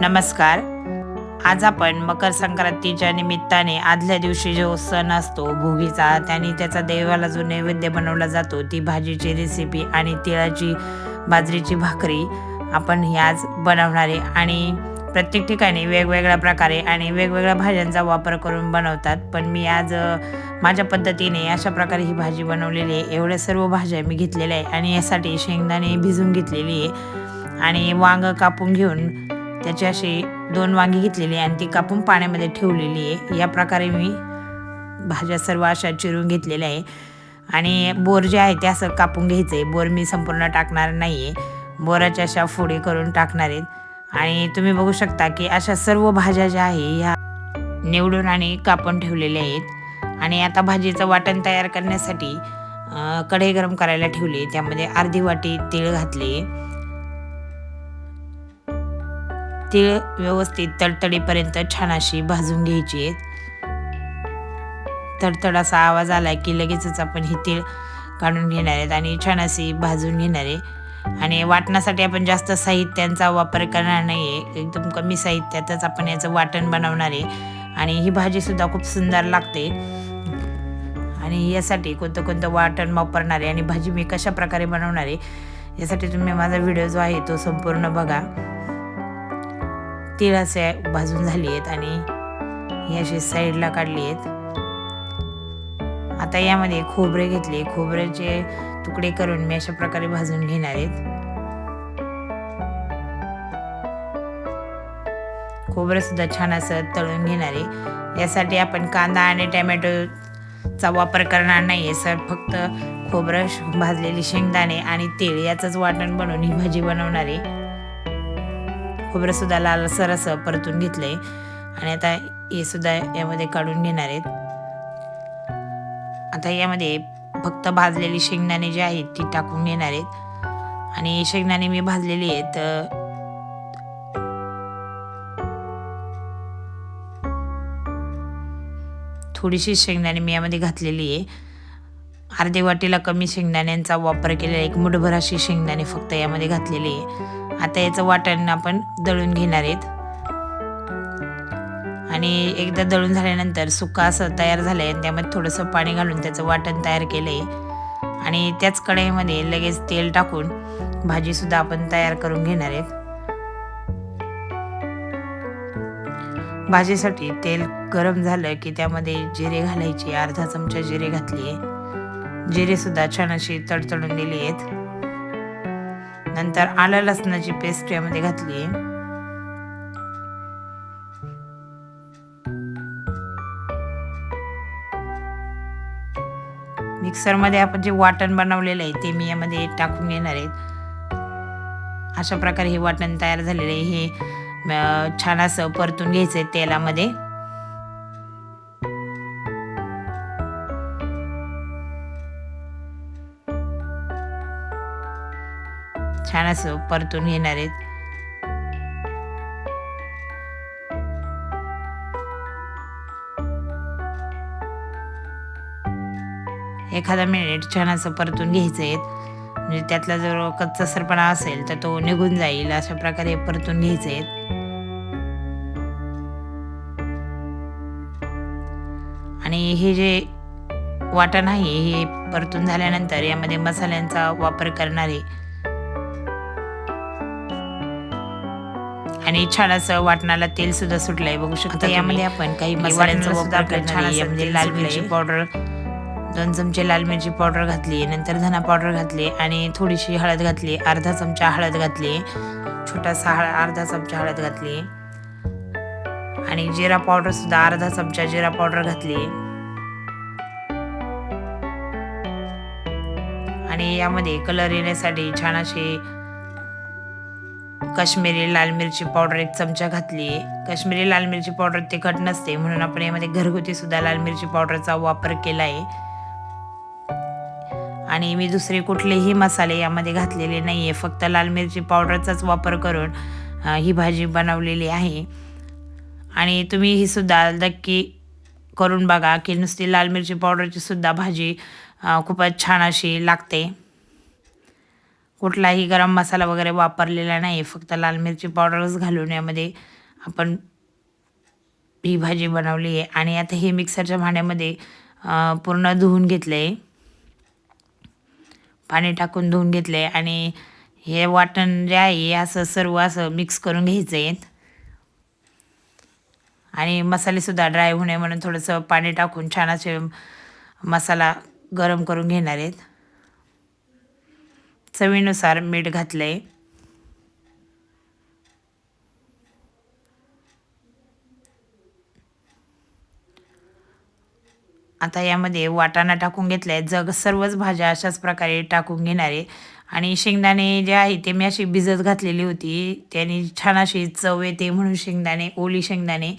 नमस्कार. आज आपण मकर संक्रांतीच्या निमित्ताने आदल्या दिवशी जो सण असतो भोगीचा त्याने त्याचा देवाला जो नैवेद्य बनवला जातो ती भाजीची रेसिपी आणि तिळाची बाजरीची भाकरी आपण ही आज बनवणारे आणि प्रत्येक ठिकाणी वेगवेगळ्या प्रकारे आणि वेगवेगळ्या भाज्यांचा वापर करून बनवतात. पण मी आज माझ्या पद्धतीने अशा प्रकारे ही भाजी बनवलेली आहे. एवढ्या सर्व भाज्या मी घेतलेल्या आहे आणि यासाठी शेंगदाणे भिजून घेतलेली आहे. आणि वांग कापून घेऊन त्याची अशी दोन वांगी घेतलेली आहे आणि ती कापून पाण्यामध्ये ठेवलेली आहे. या प्रकारे मी भाज्या सर्व अशा चिरून घेतलेल्या आहे. आणि बोर जे आहे ते असं कापून घ्यायचं आहे. बोर मी संपूर्ण टाकणार नाही आहे बोराच्या अशा फोडी करून टाकणार आहेत. आणि तुम्ही बघू शकता की अशा सर्व भाज्या ज्या आहे ह्या निवडून आणि कापून ठेवलेल्या आहेत. आणि आता भाजीचं वाटण तयार करण्यासाठी कढई गरम करायला ठेवली त्यामध्ये अर्धी वाटी तीळ घातले तीळ व्यवस्थित तडतडीपर्यंत छान अशी भाजून घ्यायची आहेत. तडतड असा आवाज आला की लगेचच आपण ही तीळ काढून घेणार आहेत आणि छान अशी भाजून घेणार आहे. आणि वाटण्यासाठी आपण जास्त साहित्यांचा वापर करणार नाही आहे एकदम कमी साहित्यातच आपण याचं वाटण बनवणार आहे. आणि ही भाजीसुद्धा खूप सुंदर लागते. आणि यासाठी कोणतं कोणतं वाटण वापरणार आहे आणि भाजी मी कशा प्रकारे बनवणार आहे यासाठी तुम्ही माझा व्हिडिओ जो आहे तो संपूर्ण बघा. तीळ असे भाजून झाली आहेत आणि ही अशी साईडला काढली आहेत आता यामध्ये खोबरे घेतले. खोबऱ्याचे तुकडे करून मी अशा प्रकारे भाजून घेणार आहेत. खोबरं सुद्धा छान असं तळून घेणार आहे. यासाठी आपण कांदा आणि टॅमॅटोचा वापर करणार नाही आहे सर. फक्त खोबरं श- भाजलेली शेंगदाणे आणि तेल याचंच वाटण बनवून ही भाजी बनवणार आहे. खोबरंसुद्धा लालसर असं परतून घेतलंय आणि आता हे सुद्धा यामध्ये काढून घेणार आहेत. आता यामध्ये फक्त भाजलेली शेंगदाणे जी आहेत ती टाकून घेणार आहेत. आणि शेंगदाणे मी भाजलेली आहेत थोडीशी शेंगदाणे मी यामध्ये घातलेली आहे. अर्धे वाटीला कमी शेंगदाण्यांचा वापर केलेला एक मुठभर अशी शेंगदाणे फक्त यामध्ये घातलेली आहे. आता याचं वाटण आपण दळून घेणार आहेत. आणि एकदा दळून झाल्यानंतर सुका असं तयार झालं आहे आणि त्यामध्ये थोडंसं पाणी घालून त्याचं वाटण तयार केलं आहे आणि त्याच कढईमध्ये लगेच तेल टाकून भाजीसुद्धा आपण तयार करून घेणार आहेत. भाजीसाठी तेल गरम झालं की त्यामध्ये जिरे घालायचे अर्धा चमचा जिरे घातली आहे जिरेसुद्धा छान अशी तडतडून दिली आहेत नंतर आलं लसणाची पेस्ट यामध्ये घातली. आहे मिक्सरमध्ये आपण जे वाटण बनवलेलं आहे ते मी यामध्ये टाकून घेणार आहेत अशा प्रकारे हे वाटण तयार झालेलं आहे. हे छान असं परतून घ्यायचं आहे तेलामध्ये. छान असं परतून घेणार आहेत. एखादा मिनिट छान असं परतून घ्यायचं आहे म्हणजे त्यातला जर कच्चा सरपणा असेल तर तो निघून जाईल. अशा प्रकारे परतून घ्यायचं आहेत. आणि हे जे वाटण आहे हे परतून झाल्यानंतर यामध्ये मसाल्यांचा वापर करणारे आणि छान असं वाटणाला तेल सुद्धा सुटलंय बघू शकता यामध्ये आपण काही मसाल्यांचा वापर करणार आहे यामध्ये लाल मिरची पावडर दोन चमचे लाल मिरची पावडर घातली नंतर धना पावडर घातली आणि थोडीशी हळद घातली अर्धा चमचा हळद घातली छोटासा हळ अर्धा चमचा हळद घातली आणि जिरा पावडर सुद्धा अर्धा चमचा जिरा पावडर घातली. आणि यामध्ये कलर येण्यासाठी छान अशी काश्मीरी लाल मिरची पावडर एक चमचा घातली. काश्मीरी लाल मिरची पावडर तिखट नसते म्हणून आपण यामध्ये घरगुती सुद्धा लाल मिरची पावडरचा वापर केला आहे आणि मी दुसरे कुठलेही मसाले यामध्ये घातलेले नाही आहे फक्त लाल मिरची पावडरचाच वापर करून ही भाजी बनवलेली आहे. आणि तुम्ही ही सुद्धा नक्की करून बघा की नुसती लाल मिरची पावडरची सुद्धा भाजी खूपच छान अशी लागते. कुठलाही गरम मसाला वगैरे वापरलेला नाही फक्त लाल मिरची पावडरच घालून यामध्ये आपण ही भाजी बनवली आहे. आणि आता हे मिक्सरच्या भांड्यामध्ये पूर्ण धुवून घेतलं आहे पाणी टाकून धुवून घेतलं आहे आणि हे वाटण जे आहे हे असं सर्व असं मिक्स करून घ्यायचं आहे आणि मसालेसुद्धा ड्राय होऊ नये म्हणून थोडंसं पाणी टाकून छान असे मसाला गरम करून घेणार आहेत. चवीनुसार मीठ घातलं आहे आता यामध्ये वाटाणा टाकून घेतला आहे जग सर्वच भाज्या अशाच प्रकारे टाकून घेणार आहे. आणि शेंगदाणे जे आहे ते मी अशी भिजत घातलेली होती. त्याने छान अशी चव येते म्हणून शेंगदाणे ओली शेंगदाणे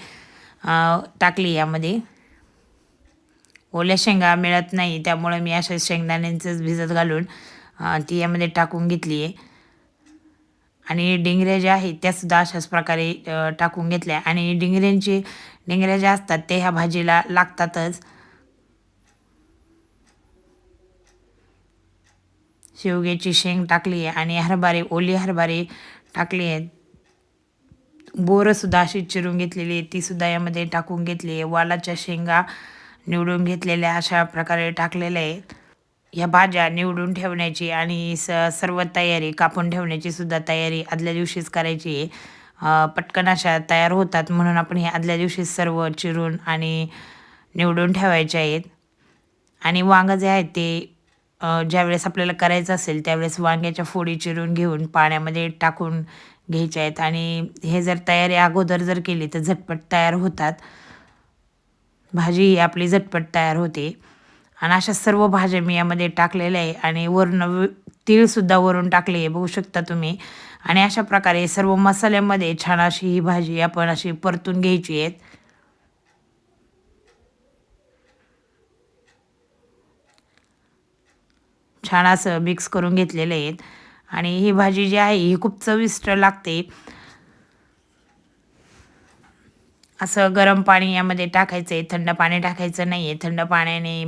टाकली यामध्ये. ओल्या शेंगा मिळत नाही त्यामुळे मी अशा शेंगदाण्यांचंच भिजत घालून ती यामध्ये टाकून घेतली आहे. आणि डिंगऱ्या ज्या आहेत त्यासुद्धा अशाच प्रकारे टाकून घेतल्या. आणि डिंगऱ्यांची डिंगऱ्या ज्या असतात ते ह्या भाजीला लागतातच. शेवग्याची शेंग टाकली आहे आणि हरभरे ओली हरभरे टाकली आहेत. बोरंसुद्धा अशी चिरून घेतलेली आहे तीसुद्धा यामध्ये टाकून घेतली आहे. वालाच्या शेंगा निवडून घेतलेल्या अशा प्रकारे टाकलेल्या आहेत. ह्या भाज्या निवडून ठेवण्याची आणि स सर्व तयारी कापून ठेवण्याची सुद्धा तयारी आदल्या दिवशीच करायची. आहे पटकन अशा तयार होतात म्हणून आपण हे आदल्या दिवशीच सर्व चिरून आणि निवडून ठेवायचे आहेत. आणि वांगं जे आहेत ते ज्यावेळेस आपल्याला करायचं असेल त्यावेळेस वांग्याच्या फोडी चिरून घेऊन पाण्यामध्ये टाकून घ्यायच्या आहेत. आणि हे जर तयारी अगोदर जर केली तर झटपट तयार होतात. भाजी ही आपली झटपट तयार होते. आणि अशा सर्व भाज्या मी यामध्ये टाकलेल्या आहे आणि वरून तीळसुद्धा वरून टाकले आहे बघू शकता तुम्ही. आणि अशा प्रकारे सर्व मसाल्यामध्ये छान अशी ही भाजी आपण अशी परतून घ्यायची आहेत छान असं मिक्स करून घेतलेले आहेत आणि ही भाजी जी आहे ही खूप चविष्ट लागते. असं गरम पाणी यामध्ये टाकायचं आहे थंड पाणी टाकायचं नाही आहे थंड पाण्याने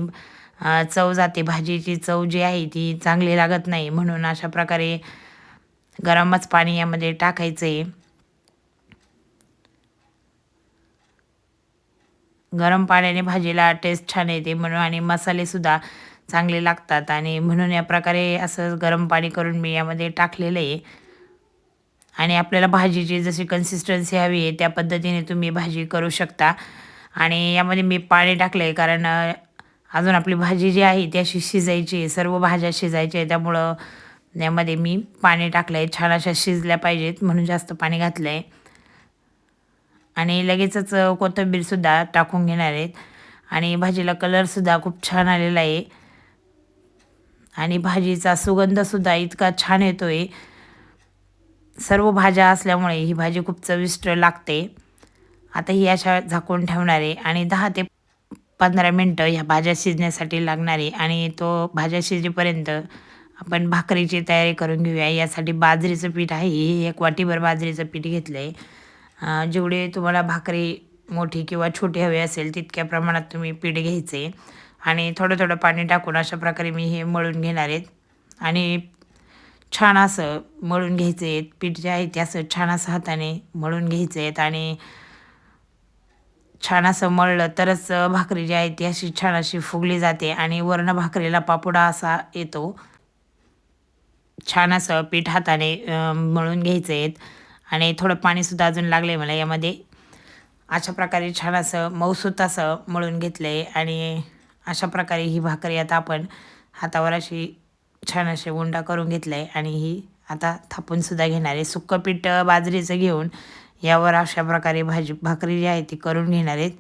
चव जाते. भाजीची चव जी आहे ती चांगली लागत नाही. म्हणून अशा प्रकारे गरमच पाणी यामध्ये टाकायचं. आहे गरम पाण्याने भाजीला टेस्ट छान येते म्हणून आणि मसालेसुद्धा चांगले लागतात. आणि म्हणून या प्रकारे असं गरम पाणी करून मी यामध्ये टाकलेलं आहे. आणि आपल्याला भाजीची जशी कन्सिस्टन्सी हवी आहे त्या पद्धतीने तुम्ही भाजी करू शकता. आणि यामध्ये मी पाणी टाकलं आहे कारण अजून आपली भाजी जी आहे ती अशी शिजायची आहे सर्व भाज्या शिजायच्या आहे त्यामुळं यामध्ये मी पाणी टाकलं आहे छान अशा शिजल्या पाहिजेत म्हणून जास्त पाणी घातलं आहे आणि लगेचच कोथिंबीरसुद्धा टाकून घेणार आहेत. आणि भाजीला कलरसुद्धा खूप छान आलेला आहे. आणि भाजीचा सुगंधसुद्धा इतका छान येतो आहे सर्व भाज्या असल्यामुळे ही भाजी खूप चविष्ट लागते. आता ही अशा झाकून ठेवणार आहे. आणि दहा ते पंधरा मिनटं ह्या भाज्या शिजण्यासाठी लागणार आहे आणि तो भाज्या शिजेपर्यंत आपण भाकरीची तयारी करून घेऊया. यासाठी बाजरीचं पीठ आहे. हे एक वाटीभर बाजरीचं पीठ घेतलं आहे जेवढे तुम्हाला भाकरी मोठी किंवा छोटी हवी असेल तितक्या प्रमाणात तुम्ही पीठ घ्यायचे. आणि थोडं थोडं पाणी टाकून अशा प्रकारे मी हे मळून घेणार आहेत आणि छान असं मळून घ्यायचे. आहेत पीठ जे आहे ते असं छान असं हाताने मळून घ्यायचे आहेत. आणि छान असं मळलं तरच भाकरी जी आहे ती अशी छान अशी फुगली जाते आणि वर्ण भाकरीला पापुडा असा येतो. छान असं पीठ हाताने मळून घ्यायचं आहेत आणि थोडं पाणीसुद्धा अजून लागलं आहे मला यामध्ये. अशा प्रकारे छान असं मऊसूत असं मळून घेतलं आहे आणि अशा प्रकारे ही भाकरी आता आपण हातावर अशी छान असे उंडा करून घेतला आहे आणि ही आता थापूनसुद्धा घेणार आहे. सुक्कं पीठ बाजरीचं घेऊन यावर अशा प्रकारे भाजी भाकरी जी आहे ती करून घेणार आहेत.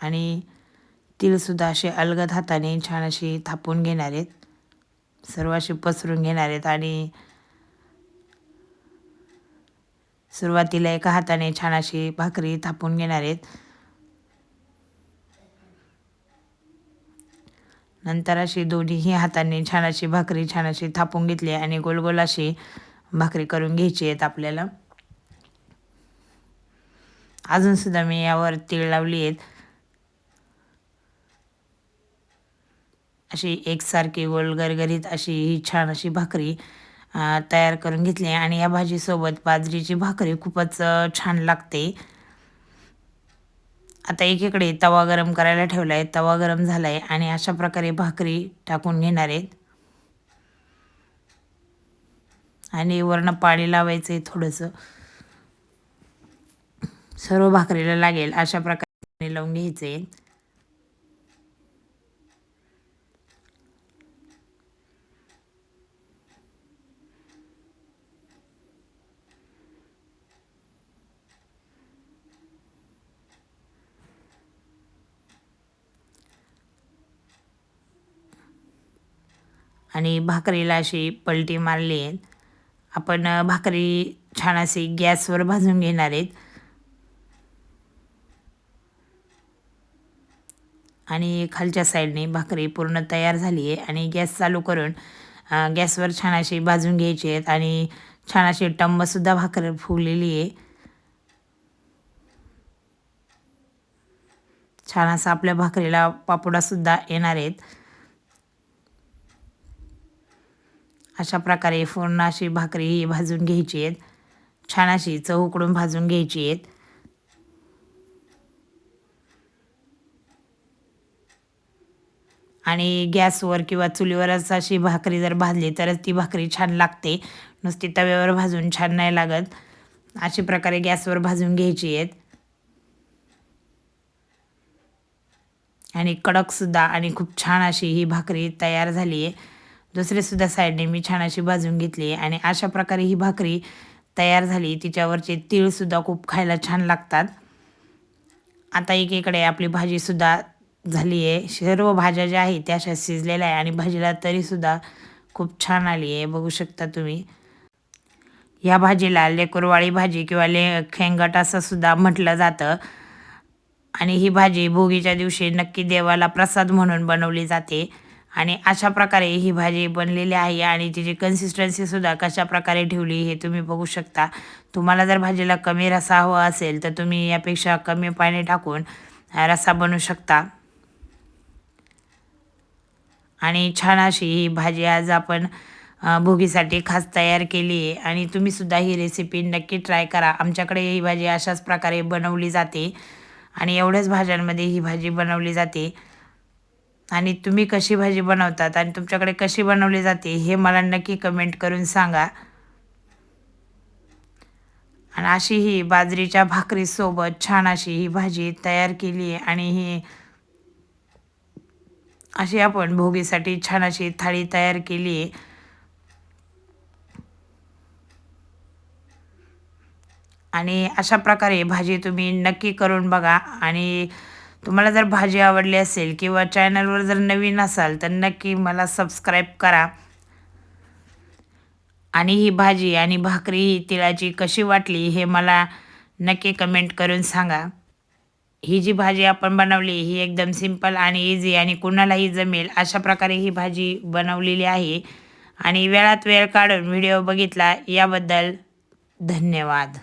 आणि तिळसुद्धा असे अलगद हाताने छान अशी थापून घेणार आहेत. सर्व असे पसरून घेणार आहेत आणि सुरुवातीला एका हाताने छान अशी भाकरी थापून घेणार आहेत. नंतर अशी दोन्हीही हाताने छान अशी भाकरी छान अशी थापून घेतली आणि गोल गोल अशी भाकरी करून घ्यायची आहेत आपल्याला. अजूनसुद्धा मी यावर तीळ लावली आहेत. अशी एकसारखी गोल गरगरीत अशी ही छान अशी भाकरी तयार करून घेतली आणि या भाजीसोबत बाजरीची भाकरी खूपच छान लागते. आता एकीकडे तवा गरम करायला ठेवला आहे तवा गरम झाला आहे आणि अशा प्रकारे भाकरी टाकून घेणार आहेत. आणि वरनं पाणी लावायचं आहे थोडंसं. सर्व भाकरीला लागेल अशा प्रकारे लावून घ्यायचे आणि भाकरीला अशी पलटी मारली आहे आपण भाकरी छान अशी गॅसवर भाजून घेणार आहेत. आणि खालच्या साईडने भाकरी पूर्ण तयार झाली आहे आणि गॅस चालू करून गॅसवर छान अशी भाजून घ्यायची आहेत आणि छान अशी टंबसुद्धा भाकर फुगलेली आहे. छान असं आपल्या भाकरीला पापडासुद्धा येणार आहेत. अशा प्रकारे पूर्ण अशी भाकरी ही भाजून घ्यायची आहेत. छान अशी चव उकडून भाजून घ्यायची आहेत. आणि गॅसवर किंवा चुलीवरच अशी भाकरी जर भाजली तरच ती भाकरी छान लागते. नुसती तव्यावर भाजून छान नाही लागत. अशी प्रकारे गॅसवर भाजून घ्यायची आहेत. आणि कडकसुद्धा आणि खूप छान अशी ही भाकरी तयार झाली आहे. दुसरीसुद्धा साईडने मी छान अशी भाजून घेतली आणि अशा प्रकारे ही भाकरी तयार झाली. तिच्यावरचे तीळसुद्धा खूप खायला छान लागतात. आता एकीकडे आपली भाजीसुद्धा झाली आहे सर्व भाज्या ज्या आहेत त्या अशा शिजलेल्या आहे आणि भाजीला तरीसुद्धा खूप छान आली आहे बघू शकता तुम्ही. या भाजीला लेकुरवाळी भाजी किंवा ले खेंगट असं सुद्धा म्हटलं जातं. आणि ही भाजी भोगीच्या दिवशी नक्की देवाला प्रसाद म्हणून बनवली जाते. आणि अशा प्रकारे ही भाजी बनलेली आहे आणि तिची कन्सिस्टन्सीसुद्धा कशा प्रकारे ठेवली हे तुम्ही बघू शकता. तुम्हाला जर भाजीला कमी रसा हवा असेल तर तुम्ही यापेक्षा कमी पाणी टाकून रसा बनवू शकता. आणि छान अशी ही भाजी आज आपण भोगीसाठी खास तयार केली आहे. आणि तुम्हीसुद्धा ही रेसिपी नक्की ट्राय करा. आमच्याकडे ही भाजी अशाच प्रकारे बनवली जाते. आणि एवढ्याच भाज्यांमध्ये ही भाजी बनवली जाते. आणि तुम्ही कशी भाजी बनवतात आणि तुमच्याकडे कशी बनवली जाते हे मला नक्की कमेंट करून सांगा. आणि अशी ही बाजरीच्या भाकरीसोबत छान अशी ही भाजी तयार केली आणि ही अशी आपण भोगीसाठी छान अशी थाळी तयार केली आणि अशा प्रकारे भाजी तुम्ही नक्की करून बघा आणि तुम्हाला जर भाजी आवडली असेल किंवा चॅनलवर जर नवीन असाल तर नक्की मला सबस्क्राईब करा. आणि ही भाजी आणि भाकरी ही तिळाची कशी वाटली हे मला नक्की कमेंट करून सांगा. ही जी भाजी आपण बनवली ही एकदम सिंपल आणि इझी आणि कुणालाही जमेल अशा प्रकारे ही भाजी बनवलेली आहे. आणि वेळात वेळ काढून व्हिडिओ बघितला याबद्दल धन्यवाद.